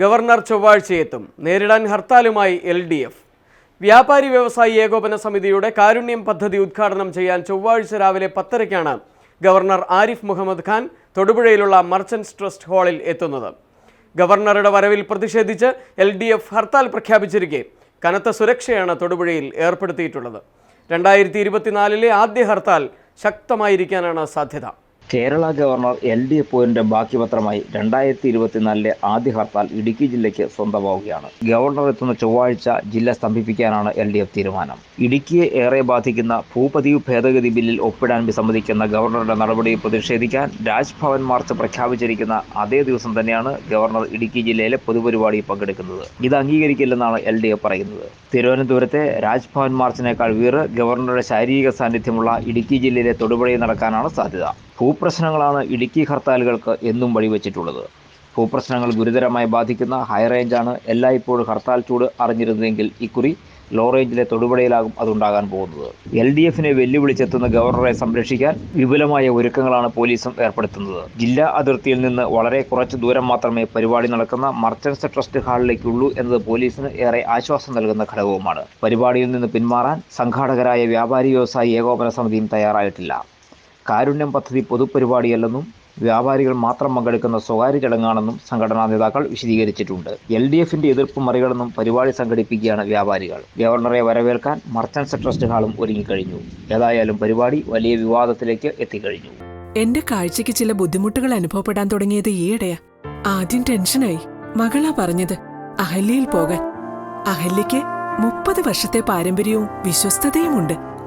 Governor ചൊവ്വാഴ്ചയെത്തും. നേരിടാൻ ഹർത്താലുമായി L D F. വ്യാപാരി വ്യവസായി ഏകോപന സമിതിയുടെ കാരുണ്യം പദ്ധതി ഉദ്ഘാടനം ചെയ്യാൻ ചൊവ്വാഴ്ച രാവിലെ പത്തരയ്ക്കാണ് ഗവർണർ ആരിഫ് മുഹമ്മദ് ഖാൻ തൊടുപുഴയിലുള്ള മർച്ചൻസ് ട്രസ്റ്റ് ഹാളിൽ എത്തുന്നത്. ഗവർണറുടെ വരവിൽ പ്രതിഷേധിച്ച് എൽ ഡി എഫ് ഹർത്താൽ പ്രഖ്യാപിച്ചിരിക്കെ. കനത്ത സുരക്ഷയാണ് തൊടുപുഴയിൽ ഏർപ്പെടുത്തിയിട്ടുള്ളത്. രണ്ടായിരത്തി ഇരുപത്തിനാലിലെ ആദ്യ ഹർത്താൽ ശക്തമായിരിക്കാനാണ് സാധ്യത. കേരള ഗവർണർ എൽ ഡി എഫ് പോരിന്റെ ബാക്കി പത്രമായി രണ്ടായിരത്തി ഇരുപത്തിനാലിലെ ആദ്യ ഹർത്താൽ ഇടുക്കി ജില്ലയ്ക്ക് സ്വന്തമാവുകയാണ്. ഗവർണർ എത്തുന്ന ചൊവ്വാഴ്ച ജില്ല സ്തംഭിപ്പിക്കാനാണ് എൽ ഡി എഫ് തീരുമാനം. ഇടുക്കിയെ ഏറെ ബാധിക്കുന്ന ഭൂപതിവ് ഭേദഗതി ബില്ലിൽ ഒപ്പിടാൻ വിസമ്മതിക്കുന്ന ഗവർണറുടെ നടപടിയെ പ്രതിഷേധിക്കാൻ രാജ്ഭവൻ മാർച്ച് പ്രഖ്യാപിച്ചിരിക്കുന്ന അതേ ദിവസം തന്നെയാണ് ഗവർണർ ഇടുക്കി ജില്ലയിലെ പൊതുപരിപാടിയിൽ പങ്കെടുക്കുന്നത്. ഇത് അംഗീകരിക്കില്ലെന്നാണ് എൽ ഡി എഫ് പറയുന്നത്. തിരുവനന്തപുരത്തെ രാജ്ഭവൻ മാർച്ചിനേക്കാൾ വീറ് ഗവർണറുടെ ശാരീരിക സാന്നിധ്യമുള്ള ഇടുക്കി ജില്ലയിലെ തൊടുപുഴയിൽ നടക്കാനാണ് സാധ്യത. ഭൂപ്രശ്നങ്ങളാണ് ഇടുക്കി ഹർത്താലുകൾക്ക് എന്നും വഴിവെച്ചിട്ടുള്ളത്. ഭൂപ്രശ്നങ്ങൾ ഗുരുതരമായി ബാധിക്കുന്ന ഹൈറേഞ്ചാണ് എല്ലായ്പ്പോഴും ഹർത്താൽ ചൂട് അറിഞ്ഞിരുന്നതെങ്കിൽ ഇക്കുറി ലോ റേഞ്ചിലെ തൊടുപുഴയിലാകും അതുണ്ടാകാൻ പോകുന്നത്. എൽ ഡി എഫിനെ വെല്ലുവിളിച്ചെത്തുന്ന ഗവർണറെ സംരക്ഷിക്കാൻ വിപുലമായ ഒരുക്കങ്ങളാണ് പോലീസും ഏർപ്പെടുത്തുന്നത്. ജില്ലാ അതിർത്തിയിൽ നിന്ന് വളരെ കുറച്ച് ദൂരം മാത്രമേ പരിപാടി നടക്കുന്ന മർച്ചൻസ് ട്രസ്റ്റ് ഹാളിലേക്കുള്ളൂ എന്നത് പോലീസിന് ഏറെ ആശ്വാസം നൽകുന്ന ഘടകവുമാണ്. പരിപാടിയിൽ നിന്ന് പിന്മാറാൻ സംഘാടകരായ വ്യാപാരി വ്യവസായി ഏകോപന സമിതിയും തയ്യാറായിട്ടില്ല. കാരുണ്യം പദ്ധതി പൊതുപരിപാടിയല്ലെന്നും വ്യാപാരികൾ മാത്രം പങ്കെടുക്കുന്ന സ്വകാര്യ ചടങ്ങാണെന്നും സംഘടനാ നേതാക്കൾ വിശദീകരിച്ചിട്ടുണ്ട്. എൽ ഡി എഫിന്റെ എതിർപ്പ് മറികടന്നും പരിപാടി സംഘടിപ്പിക്കുകയാണ് വ്യാപാരികൾ. ഗവർണറെ വരവേൽക്കാൻ മർച്ചൻസ് ട്രസ്റ്റ് ഹാളും ഒരുങ്ങിക്കഴിഞ്ഞു. ഏതായാലും പരിപാടി വലിയ വിവാദത്തിലേക്ക് എത്തിക്കഴിഞ്ഞു. എന്റെ കാഴ്ചയ്ക്ക് ചില ബുദ്ധിമുട്ടുകൾ അനുഭവപ്പെടാൻ തുടങ്ങിയത് ഈയിടെയാ. ആദ്യം ടെൻഷനായി. മകളാ പറഞ്ഞത് അഹല്യയിൽ പോകാൻ. അഹല്യയ്ക്ക് മുപ്പത് വർഷത്തെ പാരമ്പര്യവും വിശ്വസ്തതയുമുണ്ട്.